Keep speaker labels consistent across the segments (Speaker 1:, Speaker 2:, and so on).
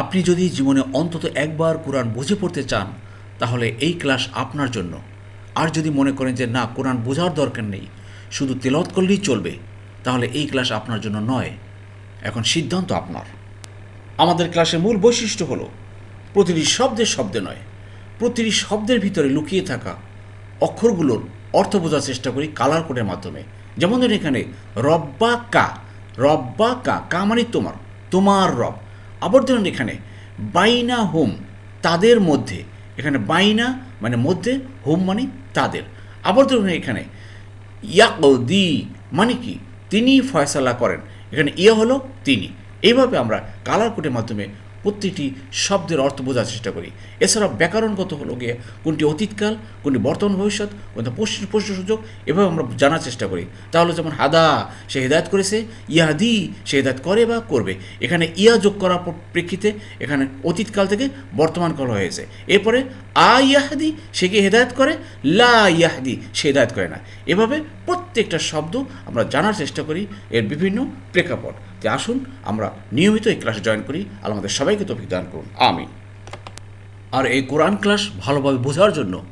Speaker 1: আপনি যদি জীবনে অন্তত একবার কোরআন বুঝে পড়তে চান, তাহলে এই ক্লাস আপনার জন্য। আর যদি মনে করেন যে, না, কোরআন বোঝার দরকার নেই, শুধু তেলত করলেই চলবে তাহলে এই ক্লাস আপনার জন্য নয়। এখন সিদ্ধান্ত আপনার। আমাদের ক্লাসের মূল বৈশিষ্ট্য হলো, প্রতিটি শব্দের শব্দে নয়। প্রতিটি শব্দের ভিতরে লুকিয়ে থাকা অক্ষরগুলোর অর্থ বোঝার চেষ্টা করি কালার কোডের মাধ্যমে। যেমন ধরুন এখানে রব্বা কা রব্বা কা কা মানে তোমার তোমার রব। আবার ধরুন এখানে। বাইনা হোম, তাদের মধ্যে। এখানে বাইনা মানে মধ্যে, হোম মানে তাদের। আবার ধরুন এখানে। ইয়াকদি মানে কি? তিনি ফয়সালা করেন। এখানে ইয়া হলো তিনি। এইভাবে আমরা কালার কোটের মাধ্যমে প্রতিটি শব্দের অর্থ বোঝার চেষ্টা করি। এছাড়া ব্যাকরণগত হলো গিয়ে কোনটি অতীতকাল, কোনটি বর্তমান ভবিষ্যৎ, কোনটা পশ্চিম পশ্চিম সুযোগ, এভাবে আমরা জানার চেষ্টা করি। তাহলে যেমন হাদা, সে হেদায়ত করেছে, ইয়াদি, সে হেদায়ত করে বা করবে। এখানে ইয়া যোগ করার প্রেক্ষিতে এখানে অতীতকাল থেকে বর্তমান কাল হয়েছে। এরপরে আ ইয়াহাদি, সে কি হেদায়ত করে? লা ইয়াহাদি, সে হেদায়ত করে না। এভাবে প্রত্যেকটা শব্দ আমরা জানার চেষ্টা করি এর বিভিন্ন প্রেক্ষাপট। যে আসুন, আমরা নিয়মিত এই ক্লাসে জয়েন করি। আর আমাদের সবাইকে তো দান করুন। আমি আর এই কোরআন ক্লাস ভালোভাবে বোঝার জন্য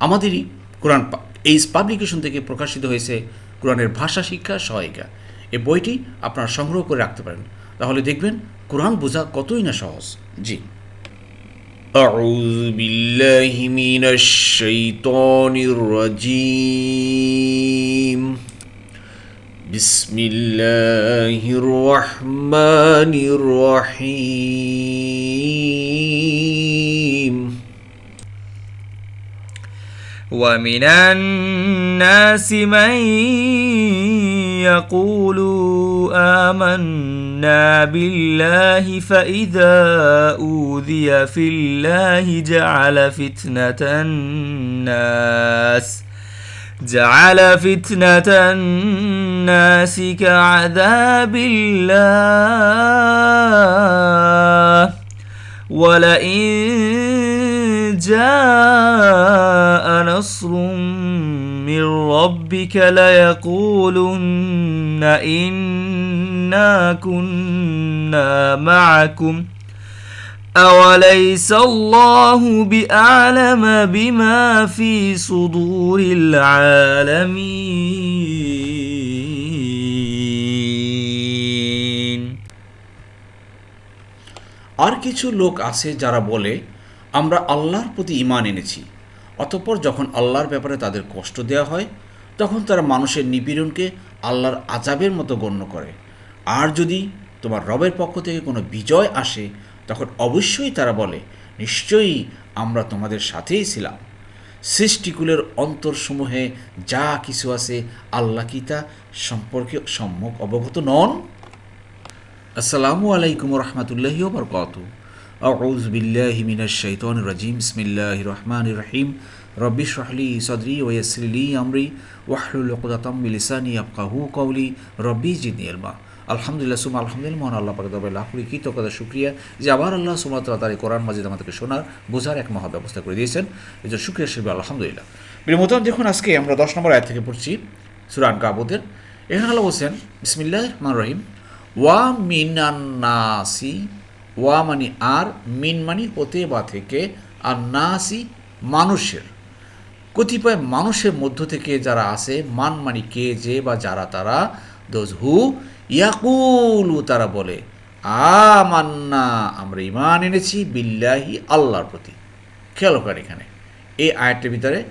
Speaker 1: আমাদেরই কোরআন এইস পাবলিকেশন থেকে প্রকাশিত হয়েছে কোরআনের ভাষা শিক্ষা সহায়িকা। এই বইটি আপনারা সংগ্রহ করে রাখতে পারেন। তাহলে দেখবেন কোরআন বোঝা কতই না সহজ। জি। أعوذ بالله من الشيطان الرجيم. بسم الله الرحمن الرحيم.
Speaker 2: ومن الناس من يقول آمنا بالله فإذا أوذي في الله جعل فتنة الناس جعل فتنة الناس كعذاب الله. ولئن جاء نصر من ربك ليقولن إنا كنا معكم أوليس الله بأعلم بما في صدور العالمين
Speaker 1: আর কিছু লোক আছে যারা বলে আমরা আল্লাহর প্রতি ইমান এনেছি অতঃপর যখন আল্লাহর ব্যাপারে তাদের কষ্ট দেওয়া হয়, তখন তারা মানুষের নিপীড়নকে আল্লাহর আজাবের মতো গণ্য করে। আর যদি তোমার রবের পক্ষ থেকে কোনো বিজয় আসে, তখন অবশ্যই তারা বলে, নিশ্চয়ই আমরা তোমাদের সাথেই ছিলাম। সৃষ্টিকুলের অন্তরসমূহে যা কিছু আছে, আল্লাহ কি তা সম্পর্কে সম্যক অবগত নন? আসসালামু আলাইকুম রহমতুল্লাহি বরকাত আউজ বিল্লাহি মিনাশ শাইতানির রাজিম। বিসমিল্লাহির রহমানির রহিম। রব্বি শহলি সদরি ওয়াসরিলি আমরি। ওয়াহলুল উকদাতাম মিন লিসানি ইয়াফকাহু কওলি। রব্বি জিদনি ইলমা। আলহামদুলিল্লাহ সুমা আলহামদুলিল্লাহ, মহান আল্লাহ পাকে তবে লাখ কৃতজ্ঞতা, শুক্রিয়া যে আবার আল্লাহ সুমাত্রা তার এই কোরআন মাজিদ আমাদেরকে শোনার, বোঝার এক মহা ব্যবস্থা করে দিয়েছেন। এই জন্য শুক্রিয়া শিল্পী আলহামদুলিল্লাহ। প্রিয় মোতাম দেখুন আজকে আমরা দশ নম্বর আয়াত থেকে পড়ছি সুরান কাবুদের এখানে আল্লাহ বলছেন বিসমিল্লাহ রহমান রহিম। ওয়া মিনান্নাসি ওয়া মানে আর, মিন মানে হতে বা থেকে, আর না আসি মানুষের। কতিপয় মানুষের মধ্য থেকে যারা আসে, মান মানে কে, যে বা যারা তারা দোজ হু ইয়াকুলু, তারা বলে, আমান্না, আমরা ইমান এনেছি বিল্লাহি আল্লাহর প্রতি। খেয়াল করেন এখানে। এই আয়াতটির ভিতরে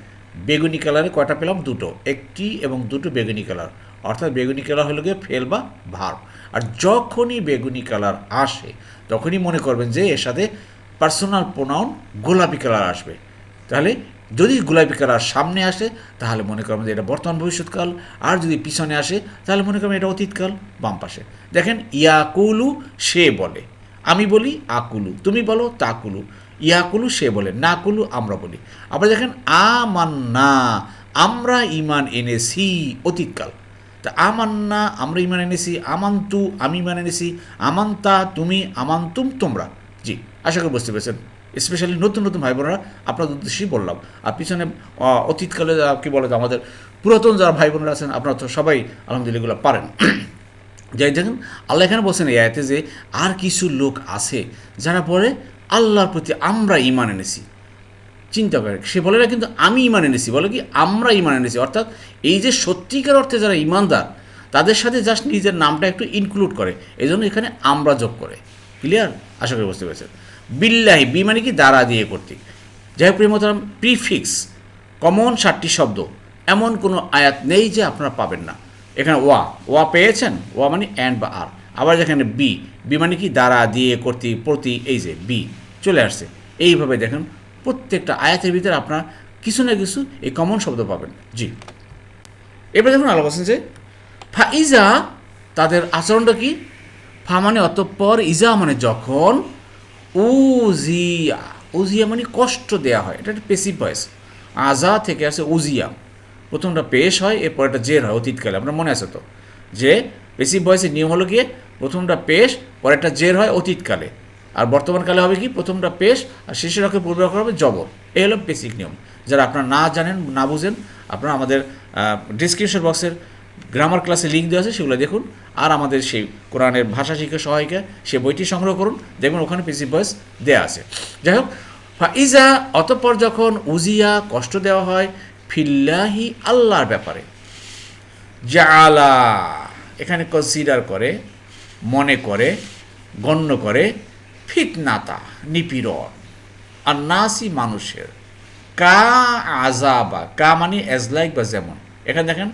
Speaker 1: বেগুনি কালারে কয়টা পেলাম? দুটো। একটি এবং দুটো বেগুনি কালার। অর্থাৎ বেগুনি কালার হলো গিয়ে ফেল বা ভার। আর যখনই বেগুনি কালার আসে তখনই মনে করবেন যে এর সাথে পার্সোনাল প্রোনাউন গোলাপি কালার আসবে। তাহলে যদি গোলাপি কালার সামনে আসে, তাহলে মনে করবেন যে এটা বর্তমান ভবিষ্যৎকাল, আর যদি পিছনে আসে, তাহলে মনে করবেন এটা অতীতকাল, বাম পাশে। দেখেন, ইয়াকুলু সে বলে। আমি বলি আকুলু, তুমি বলো তাকুলু। ইয়াকুলু সে বলে, নাকুলু আমরা বলি। আবার দেখেন, আমান্না, আমরা ইমান এনেছি অতীতকাল। তা আমান্না, আমরা ইমান এনেছি, আমান্তু, আমি ইমান এনেছি, আমান্তা, তুমি, আমান্তুম, তোমরা। জি, আশা করি বুঝতে পেরেছেন। স্পেশালি নতুন নতুন ভাই বোনেরা আপনাদের উদ্দেশ্যেই বললাম। আর পিছনে অতীতকালে কি বলে, আমাদের পুরাতন যারা ভাই বোনেরা আছেন, আপনারা তো সবাই আলহামদুলিল্লাহ পারেন। যাই দেখেন, আল্লাহ এখানে বলছেন এই যে, আর কিছু লোক আছে যারা পরে আল্লাহর প্রতি আমরা ইমান এনেছি। চিন্তা করে। সে বলে, না, কিন্তু আমি ইমান এনেছি। বলে কি, আমরা ইমান এনেছি। অর্থাৎ এই যে সত্যিকার অর্থে যারা ইমানদার তাদের সাথে জাস্ট নিজের নামটা একটু ইনক্লুড করে। এই জন্য এখানে আমরা যোগ করে। ক্লিয়ার আশা করি বুঝতে পেরেছেন। বিল্লাহি, বি মানে কি, দ্বারা দিয়ে কর্তৃক। যাই হোক প্রিমতারাম প্রিফিক্স কমন সাতটি শব্দ। এমন কোনো আয়াত নেই যে আপনারা পাবেন না। এখানে ওয়া ওয়া পেয়েছেন? ওয়া মানে অ্যান্ড বা আর আবার যেখানে বি বি মানে কি, দ্বারা দিয়ে কর্তৃক, প্রতি, এই যে বি চলে আসছে। এইভাবে দেখেন প্রত্যেকটা আয়াতের ভিতরে আপনার কিছু না কিছু এই কমন শব্দ পাবেন। জি। এবার দেখুন আলো বলছেন যে, ফা ইজা তাদের আচরণটা কি? ফা মানে অতঃপর ইজা মানে যখন উজিয়া। উজিয়া মানে কষ্ট দেয়া হয়। এটা একটা পেসিভ ভয়েস আজা থেকে আসে উজিয়া। প্রথমটা পেশ হয় এরপর একটা জের হয় অতীতকালে। আপনার মনে আছে তো? যে পেসিভ ভয়েসের নিয়ম হলো গিয়ে প্রথমটা পেশ পরে একটা জের হয় অতীতকালে। আর বর্তমানকালে হবে কি? প্রথমটা পেশ, আর শেষের অক্ষে পূর্ব অক্ষর হবে জবর। এই হলো বেসিক নিয়ম। যারা আপনারা না জানেন, না বুঝেন, আপনারা আমাদের ডিসক্রিপশন বক্সের গ্রামার ক্লাসে লিঙ্ক দেওয়া আছে, সেগুলো দেখুন। আর আমাদের সেই কোরআনের ভাষা শিক্ষা সহায়িকা, সে বইটি সংগ্রহ করুন। দেখবেন ওখানে পেসিভ ভয়েস দেওয়া আছে। যাই হোক, ফাইজা, অতঃপর যখন উজিয়া কষ্ট দেওয়া হয়, ফিল্লাহি আল্লাহর ব্যাপারে। জালা এখানে কনসিডার করে, মনে করে, গণ্য করে ফিতনাতা, নিপীড়ন। আর নাসি মানুষের। কা আজাবা কা মানে এজ লাইক বা যেমন। এখানে দেখেন,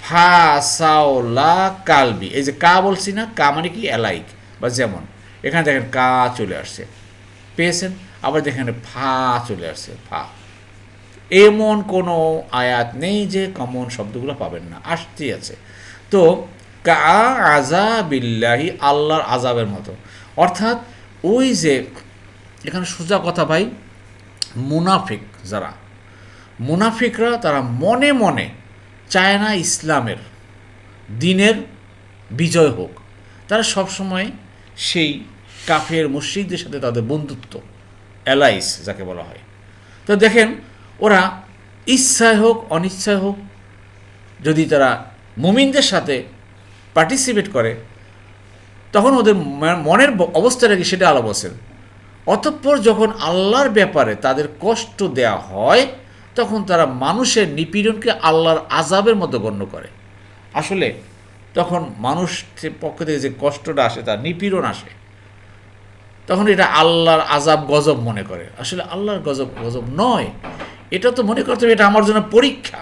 Speaker 1: ফা সাওলা কালবি। এই যে কা বলছি না, কা মানে কি এলাইক বা যেমন। এখানে দেখেন কা চলে আসছে। পেয়েছেন? আবার দেখেন ফা চলে আসছে, ফা। এমন কোনো আয়াত নেই যে কমন শব্দগুলো পাবেন না। আসতেই আছে। তো কা আজাবিল্লাহি আল্লাহর আজাবের মতো। অর্থাৎ ওই যে এখানে সোজা কথা ভাই, মুনাফিক যারা, মুনাফিকরা তারা মনে মনে চায় না ইসলামের দিনের বিজয় হোক। তারা সবসময় সেই কাফের মুশ্রিকদের সাথে তাদের বন্ধুত্ব অ্যালাইস যাকে বলা হয়। তো দেখেন, ওরা ইচ্ছায় হোক, অনিচ্ছায় হোক, যদি তারা মুমিনদের সাথে পার্টিসিপেট করে তখন ওদের মনের অবস্থাটা কি সেটা আলো বসেন অতঃপর যখন আল্লাহর ব্যাপারে তাদের কষ্ট দেয়া হয়, তখন তারা মানুষের নিপীড়নকে আল্লাহর আজাবের মতো গণ্য করে। আসলে তখন মানুষের পক্ষ থেকে যে কষ্টটা আসে, তার নিপীড়ন আসে, তখন এটা আল্লাহর আজাব গজব মনে করে। আসলে আল্লাহর গজব গজব নয়। এটা তো মনে করতে হবে এটা আমার জন্য পরীক্ষা।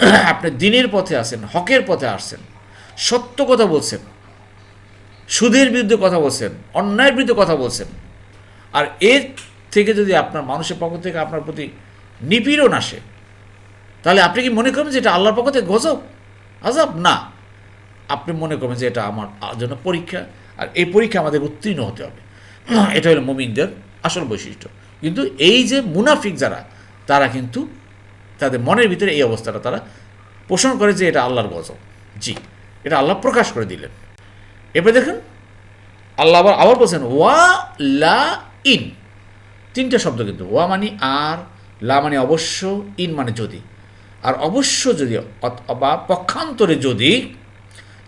Speaker 1: আপনি দিনের পথে আসেন হকের পথে আসছেন, সত্য কথা বলছেন। সুদের বিরুদ্ধে কথা বলছেন, অন্যায়ের বিরুদ্ধে কথা বলছেন। আর এর থেকে যদি আপনার মানুষের পক্ষ থেকে আপনার প্রতি নিপীড়ন আসে, তাহলে আপনি কি মনে করেন যে এটা আল্লাহর পক্ষ থেকে গজব? আজাব? না। আপনি মনে করবেন যে এটা আমার জন্য পরীক্ষা, আর এই পরীক্ষা আমাদের উত্তীর্ণ হতে হবে। এটা হলো মুমিনদের আসল বৈশিষ্ট্য। কিন্তু এই যে মুনাফিক যারা, তারা কিন্তু তাদের মনের ভিতরে এই অবস্থাটা তারা পোষণ করে যে এটা আল্লাহর গজব। জি, এটা আল্লাহ প্রকাশ করে দিলেন। এবার দেখুন, আল্লাহ আবার আবার বলছেন, ওয়া লা ইন। তিনটা শব্দ কিন্তু, ওয়া মানে আর, লা মানে অবশ্য, ইন মানে যদি। আর অবশ্য যদি বা পক্ষান্তরে যদি,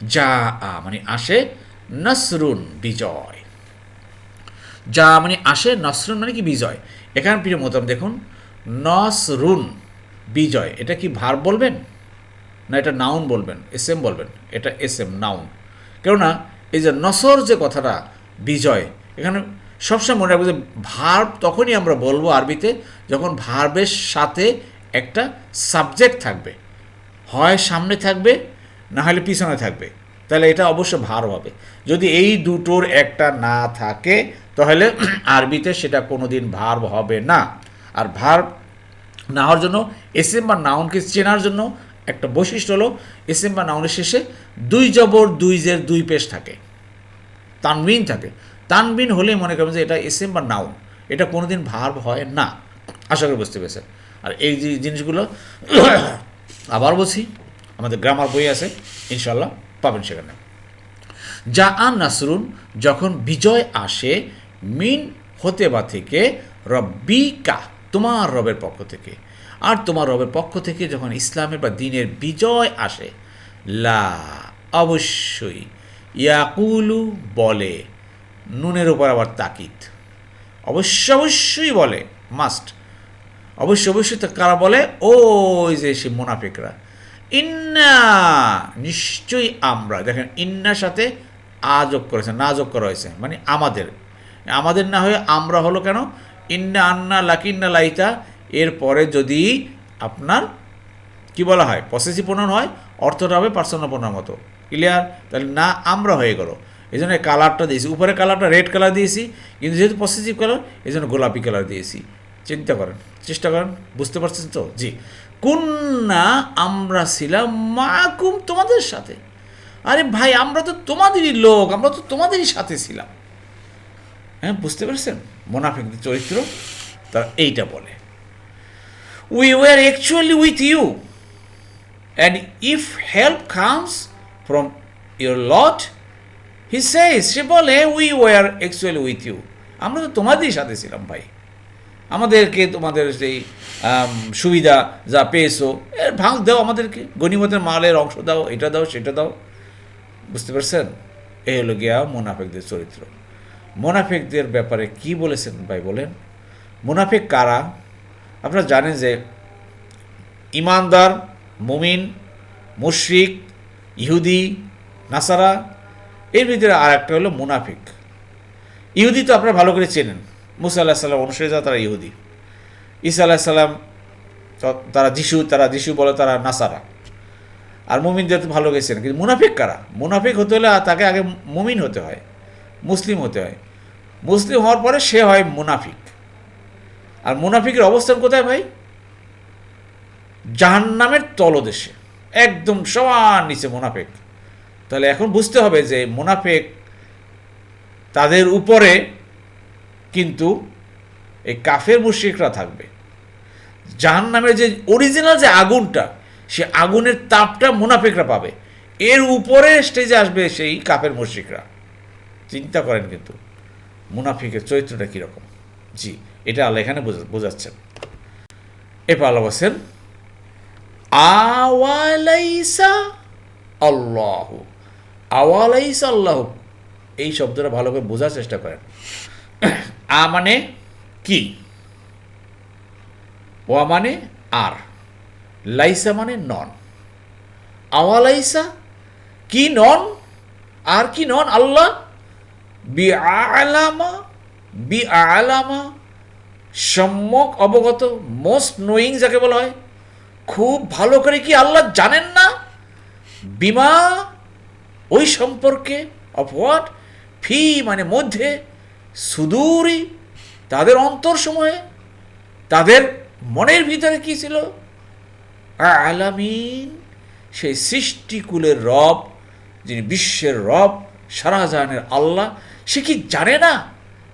Speaker 1: যা আ মানে আসে, নসরুন, বিজয়। যা মানে আসে, নসরুন মানে কি বিজয়? এখানে প্রিয় মতন দেখুন, নসরুন, বিজয়, এটা কি ভার বলবেন? না এটা নাউন বলবেন এস এম বলবেন, এটা এস এম নাউন কেননা এই যে নসর যে কথাটা, বিজয়, এখানে সবসময় মনে রাখব যে ভার্ব তখনই আমরা বলব আরবিতে যখন ভার্বের সাথে একটা সাবজেক্ট থাকবে। হয় সামনে থাকবে, না হলে পিছনে থাকবে। তাহলে এটা অবশ্য ভার হবে। যদি এই দুটোর একটা না থাকে, তাহলে আরবিতে সেটা কোনো দিন ভার্ব হবে না। আর ভার্ব না হওয়ার জন্য, এসএম বা নাউনকে চেনার জন্য একটা বৈশিষ্ট্য হলো এসএম বা নাউনের শেষে দুই জবর, দুই জের, দুই পেশ থাকে। তানবিন থাকে। তানবিন হলেই মনে করবেন যে এটা এসএম বা নাউন এটা কোনোদিন ভার্ব হয় না। আশা করি বুঝতে পেরেছেন। আর এই যে জিনিসগুলো, আবার বলছি, আমাদের গ্রামার বই আছে ইনশাল্লাহ পাবেন সেখানে। যা আন নাসরুন, যখন বিজয় আসে, মিন হতে বা থেকে রব্বিকা, তোমার রবের পক্ষ থেকে। আর তোমার রবের পক্ষ থেকে যখন ইসলামের বা দিনের বিজয় আসে, লা, অবশ্যই ইয়াকুলু বলে, নুনের উপর আবার তাকিদ। অবশ্য অবশ্যই বলে, মাস্ট। অবশ্যই অবশ্যই তো কারা বলে? ওই যে সে মোনাফিকরা। ইন্না, নিশ্চয়ই আমরা। দেখেন, ইন্নার সাথে আ যোগ করেছে, না যোগ করা হয়েছে। মানে আমাদের। আমাদের না হয়ে আমরা হলো কেন? ইন্না আন্না লাকিন্না লাইতা এরপরে যদি আপনার, কি বলা হয় পসেসিভ প্রণয়ন হয়, অর্থটা হবে পার্সোনাল প্রণয়ন মতো। ক্লিয়ার তাহলে না, আমরা হয়ে গেলো। এই জন্য কালারটা দিয়েছি। উপরে কালারটা রেড কালার দিয়েছি, কিন্তু যেহেতু পসেসিভ কালার এই জন্য গোলাপি কালার দিয়েছি। চিন্তা করেন, চেষ্টা করেন, বুঝতে পারছেন তো? জি। কুন্না আমরা ছিলাম মাকুম তোমাদের সাথে। আরে ভাই, আমরা তো তোমাদেরই লোক, আমরা তো তোমাদেরই সাথে ছিলাম। হ্যাঁ বুঝতে পারছেন? মোনাফিকদের চরিত্র, তারা এইটা বলে। We were actually with you and if help comes from your lot he says সে বলে we were actually with you আমরা তো তোমাদেরই সাথে ছিলাম ভাই। আমাদেরকে তোমাদের সেই সুবিধা যা পেয়েছ, এর ভাগ দাও আমাদেরকে। গণিমতের মালের অংশ দাও, এটা দাও, সেটা দাও। বুঝতে পারছেন? এই হলো গিয়া মোনাফেকদের চরিত্র। মোনাফেকদের ব্যাপারে কি বলেছেন ভাই বলেন? মোনাফেক কারা? আপনারা জানেন যে ইমানদার, মুমিন, মুশরিক, ইহুদি, নাসারা, এর ভিতরে আর একটা হলো মুনাফিক। ইহুদি তো আপনারা ভালো করে চেনেন। মুসা আল্লাহ সাল্লাম অনুসারী তারা ইহুদি। ঈসা আল্লাহ সাল্লাম তারা যিশু তারা যিশু বলে তারা নাসারা। আর মুমিনদের তো ভালো গেছেন কিন্তু মুনাফিক কারা? মুনাফিক হতে হলে তাকে আগে মুমিন হতে হয়, মুসলিম হতে হয়। মুসলিম হওয়ার পরে সে হয় মুনাফিক। আর মুনাফিকের অবস্থান কোথায় ভাই? জাহান্নামের তলদেশে। একদম সমান নিচে মুনাফেক। তাহলে এখন বুঝতে হবে যে মুনাফেক তাদের উপরে কিন্তু এই কাফের মুশ্রিকরা থাকবে। জাহান্নামের যে অরিজিনাল যে আগুনটা, সে আগুনের তাপটা মুনাফিকরা পাবে। এর উপরে স্টেজে আসবে সেই কাফের মুশ্রিকরা। চিন্তা করেন কিন্তু, মুনাফিকের চরিত্রটা কীরকম? জি। এটা আল্লাহ এখানে বোঝাচ্ছেন এরপর আল্লাহ বলছেন, আওয়ালাইসা আল্লাহ। আওয়ালাইসা আল্লাহ। এই শব্দটা ভালো করে বোঝার চেষ্টা করেন। আ মানে কি? ওয়া মানে আর। লাইসা মানে নন। আওয়ালাইসা কি নন? আর কি নন? আল্লাহ? বি আলামা বি আলামা সম্যক অবগত মোস্ট নোয়িং যাকে বলা হয়, খুব ভালো করে কি আল্লাহ জানেন না? বিমা, ওই সম্পর্কে অফ হোয়াট ফি মানে মধ্যে সুদূরই তাদের অন্তর সময়ে তাদের মনের ভিতরে কি ছিল? আলামিন, সেই সৃষ্টিকুলের রব, যিনি বিশ্বের রব সারা জাহানের আল্লাহ, সে কি জানে না?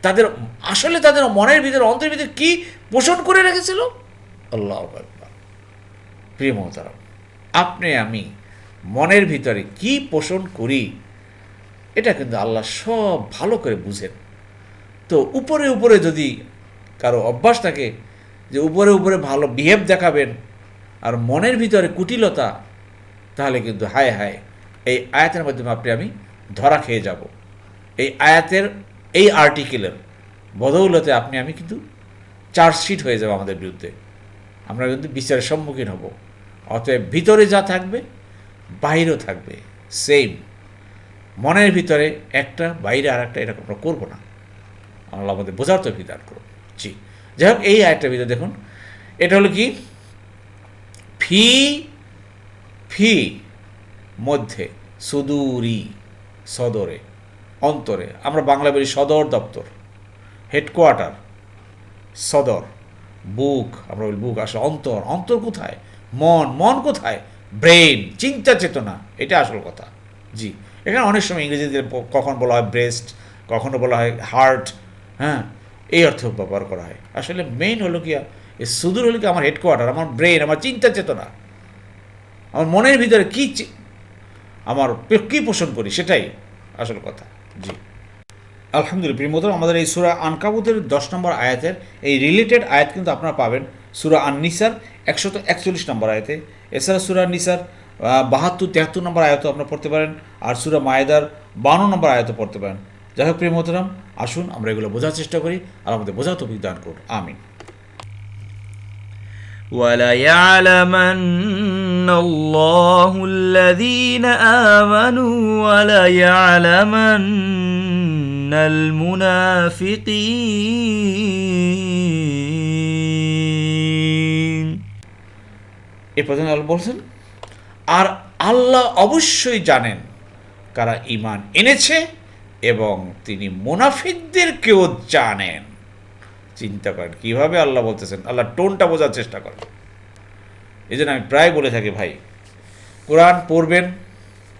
Speaker 1: তাদের, আসলে তাদের মনের ভিতরে, অন্তরের ভিতরে কি পোষণ করে রেখেছিল? আল্লাহ প্রিয় মহতারাম, আপনি, আমি মনের ভিতরে কি পোষণ করি, এটা কিন্তু আল্লাহ সব ভালো করে বুঝেন। তো উপরে উপরে যদি কারও অভ্যাস থাকে যে উপরে উপরে ভালো বিহেভ দেখাবেন আর মনের ভিতরে কুটিলতা, তাহলে কিন্তু হায় হায়, এই আয়াতের মাধ্যমে আপনি, আমি ধরা খেয়ে যাব। এই আয়াতের এই আর্টিকেলের বদৌলতে আপনি, আমি কিন্তু চার্জশিট হয়ে যাব আমাদের বিরুদ্ধে। আমরা কিন্তু বিচারের সম্মুখীন হব। অতএব ভিতরে যা থাকবে, বাইরেও থাকবে। সেম মনের ভিতরে একটা, বাইরে আর একটা এরকম আমরা করব না। আল্লাহ আমাদের বোঝার তো বিধান করুন। জি। যাই হোক, এই আয়টার ভিতরে দেখুন। এটা হলো কি? ফি ফি মধ্যে, সুদূরি সদরে। অন্তরে। আমরা বাংলা বলি সদর দপ্তর, হেডকোয়ার্টার, সদর, বুক, আমরা বলি বুক আসলে অন্তর। অন্তর কোথায়? মন। মন কোথায়? ব্রেন চিন্তা চেতনা, এটা আসল কথা। জি। এখানে অনেক সময় ইংরেজিতে কখন বলা হয় ব্রেস্ট, কখনো বলা হয় হার্ট হ্যাঁ? এই অর্থ ব্যবহার করা হয়। আসলে মেইন হলো কি, এ সুদূর হলো কি আমার হেডকোয়ার্টার আমার ব্রেন আমার চিন্তা চেতনা। আমার মনের ভিতরে কী আমার কী পোষণ করি, সেটাই আসল কথা। জি। আলহামদুলিল্লাহ প্রিমতর আমাদের এই সুরা আনকাবুদের দশ নম্বর আয়াতের এই রিলেটেড আয়াত কিন্তু আপনারা পাবেন সুরা আন নিসার একশত একচল্লিশ নম্বর আয়াতে। এছাড়া সুরা নিসার বাহাত্তর, তেহাত্তর নম্বর আয়ত আপনারা পড়তে পারেন, আর সুরা মায়েদার বান্ন নম্বর আয়ত পড়তে পারেন। যাই হোক, প্রিয় মোহতারাম, আসুন আমরা এগুলো বোঝার চেষ্টা করি আর আমাদের বোঝা তফিক দান করুন। আমিন।
Speaker 2: وليعلمن الله الذين آمنوا وليعلمن المنافقين
Speaker 1: এ পর্যন্ত আল্লাহ বলছেন আর আল্লাহ অবশ্যই জানেন কারা ইমান এনেছে এবং তিনি মুনাফিকদেরকেও জানেন চিন্তা করেন, কীভাবে আল্লাহ বলতেছেন? আল্লাহ টোনটা বোঝার চেষ্টা করেন। এই জন্য আমি প্রায় বলে থাকি, ভাই, কোরআন পড়বেন,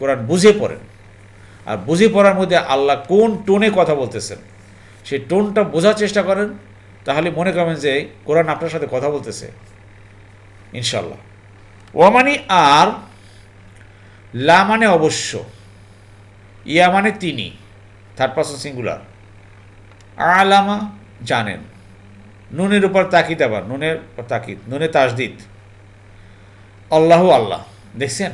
Speaker 1: কোরআন বুঝে পড়েন। আর বুঝে পড়ার মধ্যে আল্লাহ কোন টোনে কথা বলতেছেন, সেই টোনটা বোঝার চেষ্টা করেন, তাহলে মনে করবেন যে কোরআন আপনার সাথে কথা বলতেছে ইনশাল্লাহ ওয়ামানি আর, লা মানে অবশ্য, ইয়া মানে তিনি থার্ড পার্সন সিঙ্গুলার আলামা জানেন। নুনের উপর তাকিদ আবার, নুনের তাকিদ, নুনে তাসদিদ আল্লাহ আল্লাহ। দেখছেন?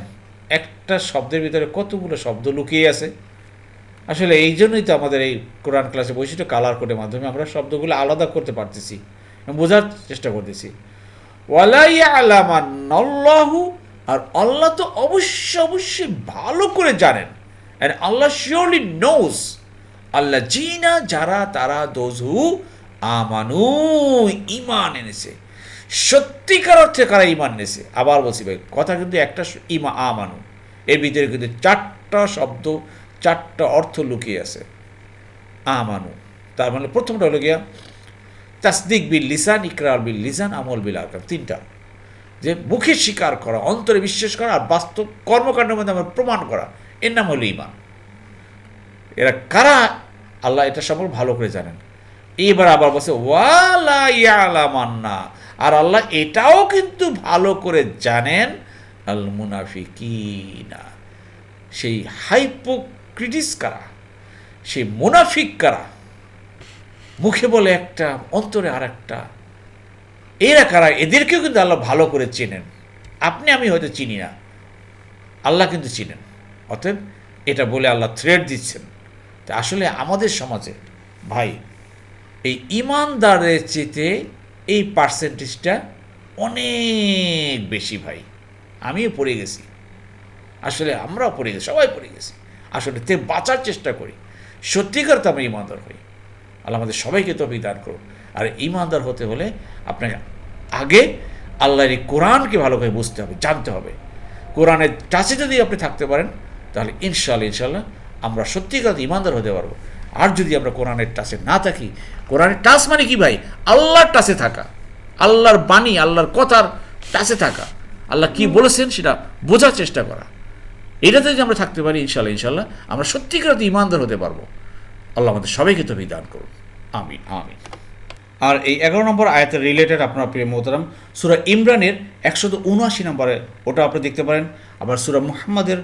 Speaker 1: একটা শব্দের ভিতরে কতগুলো শব্দ লুকিয়ে আছে। আসলে এই জন্যই তো আমাদের এই কোরআন ক্লাসে বৈশিষ্ট্য কালার কোডের মাধ্যমে আমরা শব্দগুলো আলাদা করতে পারতেছি বোঝার চেষ্টা করতেছি। আল্লাহু আর আল্লাহ তো অবশ্য অবশ্যই ভালো করে জানেন। And Allah surely knows Allah জিনা, যারা, তারা দোজ হু আমানু ইমান এনেছে। সত্যিকার অর্থে কারা ইমান এনেছে? আবার বলছি ভাই, কথা কিন্তু একটা ইমা আমানু। এর ভিতরে কিন্তু চারটা শব্দ, চারটা অর্থ লুকিয়ে আছে। আমানু। তার মানে প্রথমটা হলো গিয়া, তাসদিক বিল লিসান, ইকরার বিল লিসান, আমল বিল আরকাম তিনটা। যে মুখে স্বীকার করা, অন্তরে বিশ্বাস করা আর বাস্তব কর্মকাণ্ডের মধ্যে আমার প্রমাণ করা। এর নাম হলো ইমান এরা কারা? আল্লাহ এটা সম্পর্কে ভালো করে জানেন। এবার আবার বলছে, ওয়ালা ইয়ালামান্না। আর আল্লাহ এটাও কিন্তু ভালো করে জানেন, আল মুনাফি মুনাফিকিনা। সেই হাইপোক্রিটিস কারা? সেই মুনাফিক কারা? মুখে বলে একটা, অন্তরে আর একটা এরা কারা? এদেরকেও কিন্তু আল্লাহ ভালো করে চেনেন। আপনি, আমি হয়তো চিনি না। আল্লাহ কিন্তু চিনেন। অতএব এটা বলে আল্লাহ থ্রেড দিচ্ছেন। তা আসলে আমাদের সমাজে, ভাই এই ইমানদারের চেতে এই পার্সেন্টেজটা অনেক বেশি ভাই। আমিও পড়ে গেছি। আসলে আমরাও পড়ে গেছি, সবাই পড়ে গেছি। আসলে তে বাঁচার চেষ্টা করি। সত্যিকার তো আমরা ইমানদার হই। আল্লাহ আমাদের সবাইকে তো দান করুন আর ইমানদার হতে হলে আপনাকে আগে আল্লাহর এই কোরআনকে ভালো করে বুঝতে হবে, জানতে হবে। কোরআনের টাচে যদি আপনি থাকতে পারেন, তাহলে ইনশাল্লাহ ইনশাল্লাহ আমরা সত্যিকার ইমানদার হতে পারব। আর যদি আমরা কোরআনের টাচে না থাকি, কোরআনের টাচ মানে কি ভাই? আল্লাহর টাচে থাকা। আল্লাহর বাণী, আল্লাহর কথার টাচে থাকা। আল্লাহ কি বলেছেন সেটা বোঝার চেষ্টা করা। এটাতে যদি আমরা থাকতে পারি ইনশাল্লাহ ইনশাল্লাহ আমরা সত্যিকার তো ইমানদার হতে পারব। আল্লাহ আমাদের সবাইকে তো দান করুন। আমিন আমিন। আর এই এগারো নম্বর আয়াতের রিলেটেড আপনার প্রিয় মোহতারাম, সুরা ইমরানের একশত উনআশি নম্বরে, ওটা আপনি দেখতে পারেন। আবার সুরা মুহাম্মাদের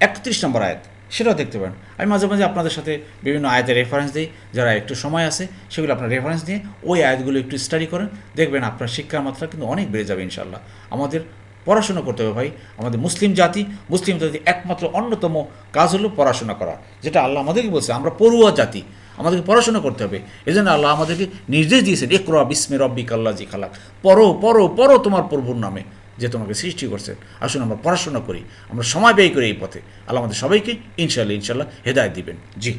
Speaker 1: একত্রিশ নম্বর আয়াত। সেটাও দেখতে পারেন। আমি মাঝে মাঝে আপনাদের সাথে বিভিন্ন আয়াতের রেফারেন্স দিই, যারা একটু সময় আছে, সেগুলো আপনার রেফারেন্স দিয়ে ওই আয়াতগুলো একটু স্টাডি করেন, দেখবেন আপনার শিক্ষার মাত্রা কিন্তু অনেক বেড়ে যাবে ইনশাল্লাহ আমাদের পড়াশোনা করতে হবে ভাই। আমাদের মুসলিম জাতি মুসলিম জাতি একমাত্র অন্যতম কাজ হলো পড়াশোনা করা, যেটা আল্লাহ আমাদেরকে বলছে, আমরা পড়ুয়া জাতি, আমাদেরকে পড়াশোনা করতে হবে। এই জন্য আল্লাহ আমাদেরকে নির্দেশ দিয়েছেন একরা বিস্মে রব্বিক আল্লাহ জি খালাক, পড়ো পড়ো পড়ো তোমার প্রভুর নামে। যে তোমাকে সৃষ্টি করছেন। আসুন আমরা পড়াশোনা করি, আমরা সময় ব্যয় করি এই পথে। আল্লাহ আমাদের সবাইকে ইনশাল্লাহ ইনশাল্লাহ হেদায়ত দিবেন। জি।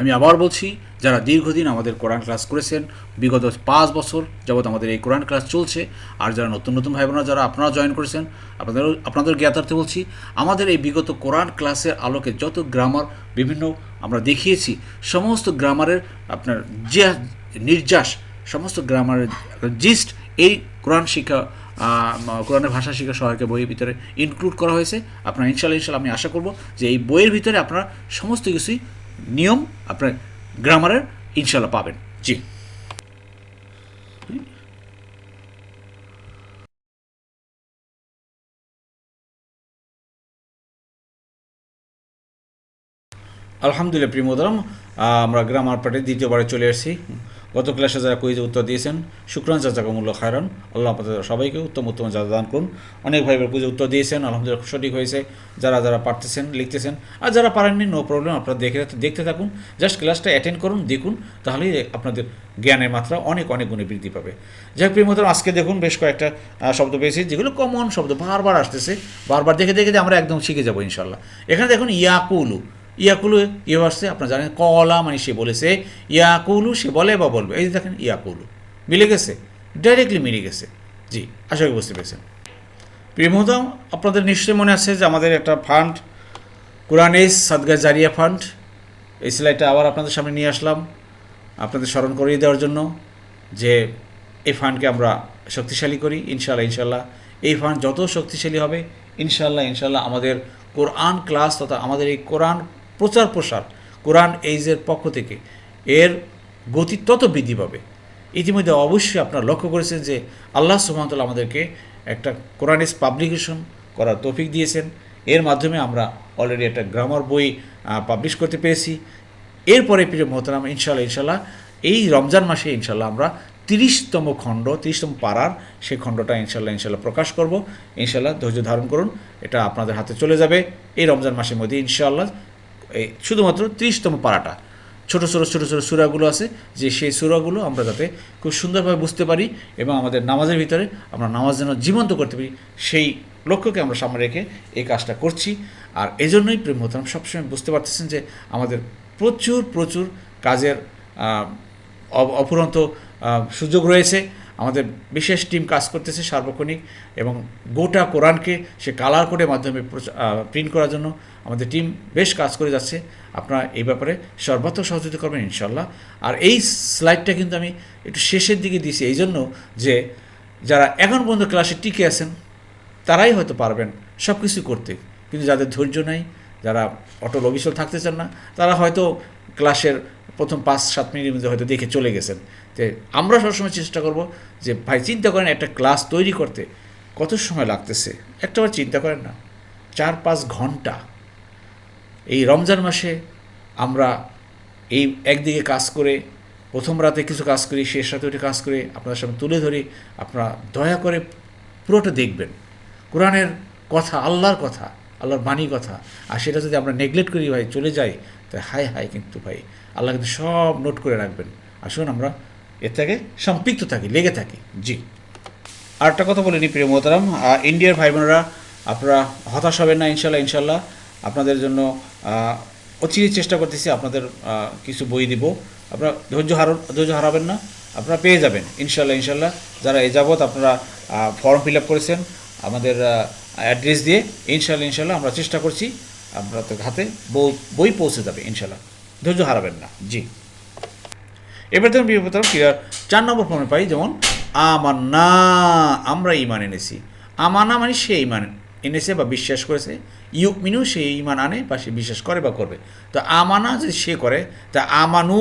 Speaker 1: আমি আবার বলছি, যারা দীর্ঘদিন আমাদের কোরআন ক্লাস করেছেন, বিগত পাঁচ বছর যাবৎ আমাদের এই কোরআন ক্লাস চলছে, আর যারা নতুন নতুন ভাই বোনেরা যারা আপনারা জয়েন করেছেন আপনাদের আপনাদের জ্ঞাতার্থে বলছি, আমাদের এই বিগত কোরআন ক্লাসের আলোকে যত গ্রামার বিভিন্ন আমরা দেখিয়েছি, সমস্ত গ্রামারের আপনার যে নির্যাস, সমস্ত গ্রামারের জিস্ট এই কোরআন শিক্ষা কোরআনের ভাষা শিক্ষা সহায়কের বইয়ের ভিতরে ইনক্লুড করা হয়েছে। আপনার ইনশাল্লাহ ইনশাল্লাহ আমি আশা করব যে এই বইয়ের ভিতরে আপনারা সমস্ত কিছুই নিয়ম আপনার গ্রামারের ইনশাল্লাহ পাবেন। জি। আলহামদুলিল্লাহ, প্রিয় মোদারাম আমরা গ্রামার পার্টে দ্বিতীয়বারে চলে এসেছি গত ক্লাসে যারা কুইজে উত্তর দিয়েছেন, শুক্রান জাজাকামুল্লা খায়রান। আল্লাহ আপনাদের সবাইকে উত্তম উত্তম যা দান করুন। অনেক ভাই কুইজে উত্তর দিয়েছেন, আলহামদুলিল্লাহ খুব সঠিক হয়েছে। যারা যারা পারতেছেন, লিখতেছেন। আর যারা পারেননি নো প্রবলেম আপনারা দেখে দেখতে থাকুন। জাস্ট ক্লাসটা অ্যাটেন্ড করুন, দেখুন, তাহলেই আপনাদের জ্ঞানের মাত্রা অনেক অনেক গুণে বৃদ্ধি পাবে। যাই হোক মতন আজকে দেখুন বেশ কয়েকটা শব্দ পেয়েছি, যেগুলো কমন শব্দ, বারবার আসতেছে। বারবার দেখে দেখে আমরা একদম শিখে যাব ইনশাল্লাহ এখানে দেখুন, ইয়াকুলু। ইয়াকুলু ইয়ে আসছে, আপনারা জানেন, কলা মানে সে বলেছে, ইয়াকুলু, সে বলে বা বলবে। এই যে দেখেন, ইয়াকুলু। মিলে গেছে? ডাইরেক্টলি মিলে গেছে। জি, আশা করি বুঝতে পেরেছেন। প্রিয় মহোদয় আপনাদের নিশ্চয়ই মনে আছে যে আমাদের একটা ফান্ড কোরআনিস সাদগা জারিয়া ফান্ড। এই স্লাইডটা আবার আপনাদের সামনে নিয়ে আসলাম, আপনাদের স্মরণ করিয়ে দেওয়ার জন্য যে এই ফান্ডকে আমরা শক্তিশালী করি। ইনশাল্লাহ ইনশাল্লাহ এই ফান্ড যত শক্তিশালী হবে ইনশাল্লাহ ইনশাল্লাহ আমাদের কোরআন ক্লাস তথা আমাদের এই কোরআন প্রচার প্রসার কোরআন এইজের পক্ষ থেকে এর গতি তত বৃদ্ধি পাবে। ইতিমধ্যে অবশ্যই আপনারা লক্ষ্য করেছেন যে আল্লাহ সুহামতাল্লাহ আমাদেরকে একটা কোরআনিস পাবলিকেশন করার তৌফিক দিয়েছেন। এর মাধ্যমে আমরা অলরেডি একটা গ্রামার বই পাবলিশ করতে পেরেছি। এরপরে প্রিয় মোহতারাম ইনশাল্লাহ ইনশাল্লাহ এই রমজান মাসে ইনশাল্লাহ আমরা তিরিশতম খণ্ড, তিরিশতম পাড়ার সেই খণ্ডটা ইনশাল্লাহ ইনশাল্লাহ প্রকাশ করব। ইনশাল্লাহ ধৈর্য ধারণ করুন, এটা আপনাদের হাতে চলে যাবে। এই রমজান মাসের মধ্যে ইনশাল্লাহ এই শুধুমাত্র তিরিশতম পাড়াটা। ছোটো ছোটো ছোটো ছোটো সুরাগুলো আছে, যে সেই সুরাগুলো আমরা যাতে খুব সুন্দরভাবে বুঝতে পারি এবং আমাদের নামাজের ভিতরে আমরা নামাজ যেন জীবন্ত করতে পারি, সেই লক্ষ্যকে আমরা সামনে রেখে এই কাজটা করছি। আর এজন্যই প্রেম মোহতারাম সবসময় বুঝতে পারতেছেন যে আমাদের প্রচুর প্রচুর কাজের অফুরন্ত সুযোগ রয়েছে। আমাদের বিশেষ টিম কাজ করতেছে সার্বক্ষণিক এবং গোটা কোরআনকে সে কালার কোডের মাধ্যমে প্রিন্ট করার জন্য আমাদের টিম বেশ কাজ করে যাচ্ছে। আপনারা এই ব্যাপারে সর্বাত্মক সহযোগিতা করবেন ইনশাল্লাহ আর এই স্লাইডটা কিন্তু আমি একটু শেষের দিকে দিয়েছি এই জন্য যে যারা এখন পর্যন্ত ক্লাসে টিকে আছেন, তারাই হয়তো পারবেন সব কিছু করতে। কিন্তু যাদের ধৈর্য নাই, যারা অটল অবিচল থাকতে চান না, তারা হয়তো ক্লাসের প্রথম পাঁচ সাত মিনিটের মধ্যে হয়তো দেখে চলে গেছেন। যে আমরা সবসময় চেষ্টা করব যে ভাই, চিন্তা করেন একটা ক্লাস তৈরি করতে কত সময় লাগতেছে? একটাবার চিন্তা করেন না। চার পাঁচ ঘণ্টা। এই রমজান মাসে আমরা এই একদিকে কাজ করে, প্রথম রাতে কিছু কাজ করি, শেষ রাতে ওইটা কাজ করে আপনাদের সামনে তুলে ধরি। আপনারা দয়া করে পুরোটা দেখবেন। কোরআনের কথা, আল্লাহর কথা, আল্লাহর বাণী কথা। আর সেটা যদি আমরা নেগলেক্ট করি ভাই, চলে যাই তাই হাই হাই কিন্তু ভাই, আল্লাহ কিন্তু সব নোট করে রাখবেন। আসুন আমরা এর থেকে সম্পৃক্ত থাকি, লেগে থাকি। জি। আর একটা কথা বলিনি প্রিয় মোহতারাম। ইন্ডিয়ার ভাই বোনেরা আপনারা হতাশ হবেন না, ইনশাল্লাহ ইনশাল্লাহ। আপনাদের জন্য অচিরে চেষ্টা করতেছি আপনাদের কিছু বই দিব। আপনারা ধৈর্য হার ধৈর্য হারাবেন না। আপনারা পেয়ে যাবেন, ইনশাল্লাহ ইনশাল্লাহ। যারা এ যাবৎ আপনারা ফর্ম ফিল আপ করেছেন, আমাদের অ্যাড্রেস দিয়ে, ইনশাল্লাহ ইনশাল্লাহ, আমরা চেষ্টা করছি, আপনাদের হাতে বই পৌঁছে যাবে, ইনশাল্লাহ। ধৈর্য হারাবেন না, জি। এবার ধরুন বিপদম ক্রিয়ার চার নম্বর ফর্মে পাই যেমন, আমান্না আমরা ইমান এনেছি। আমানা মানে সে ইমান এনেছে বা বিশ্বাস করেছে। ইউ মিনু সে ইমান আনে বা সে বিশ্বাস করে বা করবে। তো আমানা যদি সে করে, তা আমানু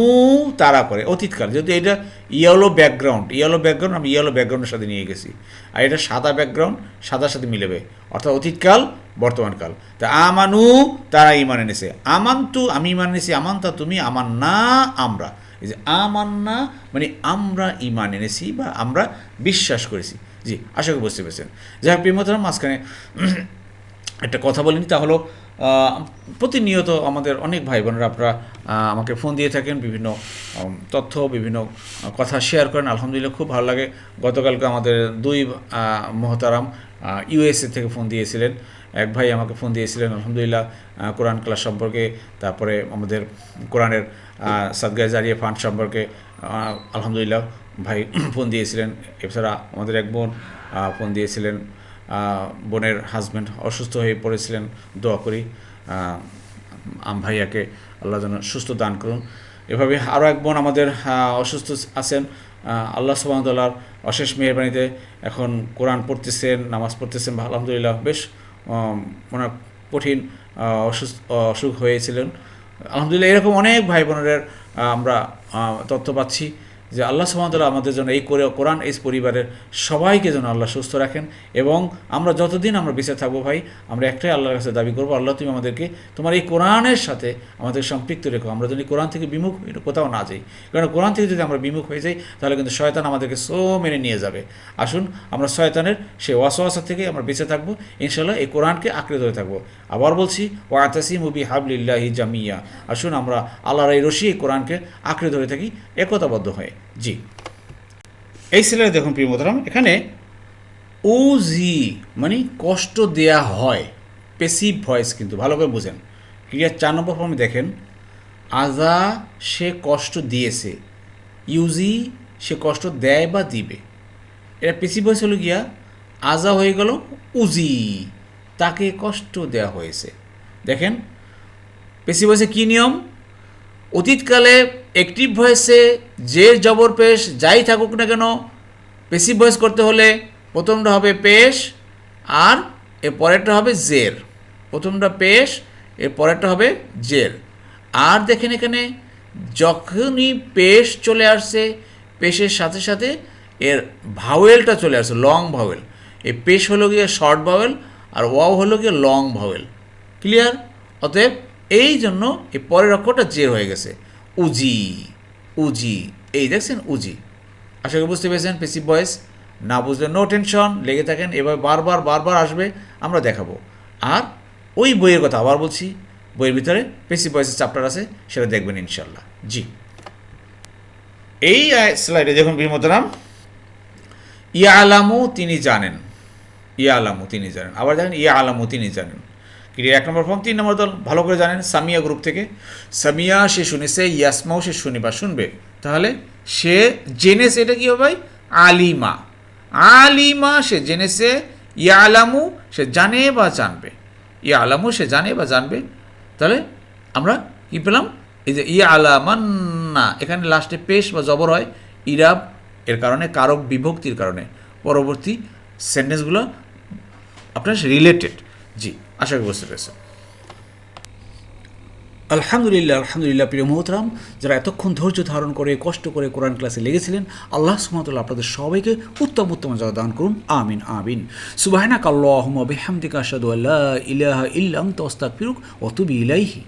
Speaker 1: তারা করে। অতীতকাল, যেহেতু এটা ইয়েলো ব্যাকগ্রাউন্ড ইয়েলো ব্যাকগ্রাউন্ড আমি ইয়েলো ব্যাকগ্রাউন্ডের সাথে নিয়ে গেছি। আর এটা সাদা ব্যাকগ্রাউন্ড সাদার সাথে মিলেবে। অর্থাৎ অতীতকাল, বর্তমানকাল। তা আমানু তারা ইমান এনেছে। আমান্তু আমি ইমান এনেছি। আমান্তা তুমি আমার না আমরা। এই যে আমান্না মানে আমরা ইমান এনেছি বা আমরা বিশ্বাস করেছি। জি, আশা করি বুঝতে পেরেছেন। যাই হোক প্রিয়মতরাম মাঝখানে একটা কথা বলিনি তা হলো প্রতিনিয়ত আমাদের অনেক ভাই বোনেরা আপনারা আমাকে ফোন দিয়ে থাকেন, বিভিন্ন তথ্য, বিভিন্ন কথা শেয়ার করেন। আলহামদুলিল্লাহ খুব ভালো লাগে। গতকালকে আমাদের দুই মহতারাম ইউএসএ থেকে ফোন দিয়েছিলেন। এক ভাই আমাকে ফোন দিয়েছিলেন, আলহামদুলিল্লাহ কোরআন ক্লাস সম্পর্কে। তারপরে আমাদের কোরআনের সাদগায় জারিয়া ফান্ড সম্পর্কে আলহামদুলিল্লাহ ভাই ফোন দিয়েছিলেন। এছাড়া আমাদের এক বোন ফোন দিয়েছিলেন। বোনের হাজব্যান্ড অসুস্থ হয়ে পড়েছিলেন, দোয়া করি। আম ভাইয়াকে আল্লাহ যেন সুস্থ দান করুন। এভাবে আরও এক বোন আমাদের অসুস্থ আছেন। আল্লাহ সুবাহতাল্লাহর অশেষ মেহরবানিতে এখন কোরআন পড়তেছেন, নামাজ পড়তেছেন আলহামদুলিল্লাহ বেশ ওনার কঠিন অসুস্থ, অসুখ হয়েছিলেন। আলহামদুলিল্লাহ এরকম অনেক ভাই বোনের আমরা তথ্য পাচ্ছি। যে আল্লাহ সুহামতাল্লাহ আমাদের জন্য এই করে কোরআন এই পরিবারের সবাইকে যেন আল্লাহ সুস্থ রাখেন এবং আমরা যতদিন আমরা বেঁচে থাকব ভাই, আমরা একটাই আল্লাহর কাছে দাবি করব, আল্লাহ তুমি আমাদেরকে তোমার এই কোরআনের সাথে আমাদের সম্পৃক্ত রেখো। আমরা যদি কোরআন থেকে বিমুখ কোথাও না যাই। কারণ কোরআন থেকে যদি আমরা বিমুখ হয়ে যাই, তাহলে কিন্তু শয়তান আমাদেরকে সো মেনে নিয়ে যাবে। আসুন, আমরা শয়তানের সেই ওয়াসওয়াসা থেকে আমরা বেঁচে থাকব ইনশাল্লাহ এই কোরআনকে আঁকড়ে ধরে থাকব। আবার বলছি ওয়াতাসি মুবি হাবলিল্লাহি জামিয়া। আসুন, আমরা আল্লাহর এই রশি এই কোরআনকে আঁকড়ে ধরে থাকি, একতাবদ্ধ হয়ে। জি। এই সিলারে দেখুন প্রিয় মোহতারাম এখানে ওজি মানে কষ্ট দেয়া হয় পেসিভ ভয়েস কিন্তু, ভালো করে বুঝেন। ক্রিয়ার চার নম্বর ফর্মে দেখেন, আজা সে কষ্ট দিয়েছে ইউজি সে কষ্ট দেয় বা দিবে। এটা পেসিভ ভয়েস হলো গিয়া, আজা হয়ে গেল উজি তাকে কষ্ট দেয়া হয়েছে। দেখেন পেসিভ ভয়েসে কী নিয়ম? অতীতকালে অ্যাক্টিভ ভয়েসে যে জবর পেশ যাই থাকুক না কেন পেসিভ ভয়েস করতে হলে প্রথমটা হবে পেশ আর এর পরেরটা হবে জের। প্রথমটা পেশ, এর পরেরটা হবে জের। আর দেখেন এখানে, যখনই পেশ চলে আসছে, পেশের সাথে সাথে এর ভাওয়েলটা চলে আসছে লং ভাওয়েল এই পেশ হলো গিয়ে শর্ট ভাওয়েল আর ওয়াও হলো গিয়ে লং ভাওয়েল ক্লিয়ার অতএব এই জন্য এই পরের অক্ষরটা জের হয়ে গেছে। উজি উজি। এই দেখছেন উজি। আশা করি বুঝতে পেরেছেন পেসিভ ভয়েস। না বুঝলে নো টেনশন লেগে থাকেন। এবার বারবার বারবার আসবে, আমরা দেখাবো। আর ওই বইয়ের কথা আবার বলছি, বইয়ের ভিতরে পেসিভ ভয়েসের চ্যাপ্টার আছে, সেটা দেখবেন ইনশাল্লাহ জি। এই স্লাইডে দেখুন বিমতরাম ইয়া আলামু তিনি জানেন। ইয়া আলামু তিনি জানেন। আবার দেখেন ইয়া আলামু তিনি জানেন। ক্রিয়া এক নম্বর ফর্ম তিন নম্বর দল। ভালো করে জানেন, সামিয়া গ্রুপ থেকে। সামিয়া, সে শুনেছে ইয়াসমাও সে শুনে বা শুনবে। তাহলে সে জেনেছে এটা কী হবে ভাই? আলিমা। আলিমা সে জেনেছে ইয়া আলামু সে জানে বা জানবে। ইয়া আলামু সে জানে বা জানবে। তাহলে আমরা কী পেলাম? এই যে ইয়া আলামান্না এখানে লাস্টে পেশ বা জবর হয়, ইরাব এর কারণে, কারক বিভক্তির কারণে। পরবর্তী সেন্টেন্সগুলো আপনার রিলেটেড জি। আশা করি বুঝতে পেরেছেন। আলহামদুলিল্লাহ আলহামদুলিল্লাহ প্রিয় মোহতরাম, যারা এতক্ষণ ধৈর্য ধারণ করে, কষ্ট করে কোরআন ক্লাসে লেগেছিলেন, আল্লাহ সুমতুল্লাহ আপনাদের সবাইকে উত্তম উত্তম জায়গা দান করুন, আমিন আমিন। সুবাহনা কাল্লাহম সাদু আল্লাহ ইলাহা ইল্লাম ফিরুক অতুবি ইলাইহি।